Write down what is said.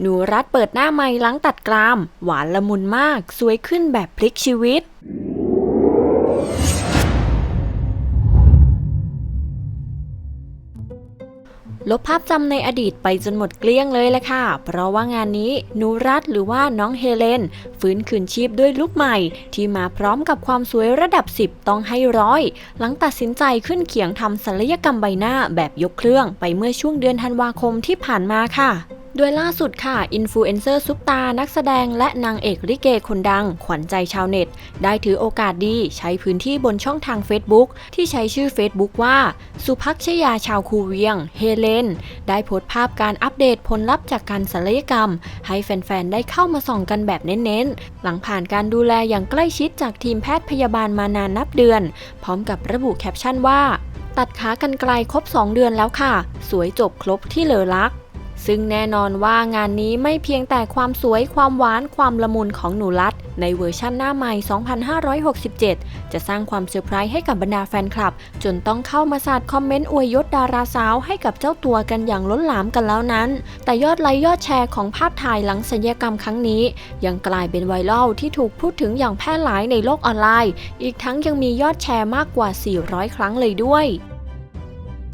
หนูรัดเปิดหน้าไม้หลังตัดกราม หวานละมุนมาก สวยขึ้นแบบพลิกชีวิต ลบภาพจำในอดีตไปจนหมดเกลี้ยงเลยแหละค่ะ เพราะว่างานนี้หนูรัตหรือว่าน้องเฮเลน ฟื้นคืนชีพด้วยลุคใหม่ ที่มาพร้อมกับความสวยระดับ 10 ต้องให้ร้อย หลังตัดสินใจขึ้นเขียงทำศัลยกรรมใบหน้าแบบยกเครื่องไปเมื่อช่วงเดือนธันวาคมที่ผ่านมาค่ะ โดยล่าสุดค่ะ อินฟลูเอนเซอร์ซุปตา นักแสดงและนางเอกลิเกคนดัง ขวัญใจชาวเน็ต ได้ถือโอกาสดีใช้พื้นที่บนช่องทาง Facebook ที่ใช้ชื่อ Facebook ว่า สุภักชยาชาวคูเวียง เฮเลน ได้โพสต์ภาพการอัปเดตผลลัพธ์จากการศัลยกรรม ให้แฟน ๆ ได้เข้ามาส่องกันแบบเน้น ๆ หลังผ่านการดูแลอย่างใกล้ชิดจากทีมแพทย์พยาบาลมานานนับเดือน พร้อมกับระบุแคปชั่นว่า ตัดขากันไกลครบ 2 เดือนแล้วค่ะ สวยจบครบที่เลอลัก ซึ่งแน่นอนว่างานนี้ไม่เพียงแต่ความสวยความหวานความละมุนของหนูรัด ในเวอร์ชั่นหน้าใหม่ 2567 จะสร้างความเซอร์ไพรส์ให้กับบรรดาแฟนคลับ จนต้องเข้ามาสาดคอมเมนต์อวยยศดาราสาวให้กับเจ้าตัวกันอย่างล้นหลามกันแล้วนั้น แต่ยอดไลค์ยอดแชร์ของภาพถ่ายหลังศัลยกรรมครั้งนี้ ยังกลายเป็นไวรัลที่ถูกพูดถึงอย่างแพร่หลายในโลกออนไลน์ อีกทั้งยังมียอดแชร์มากกว่า 400 ครั้งเลยด้วย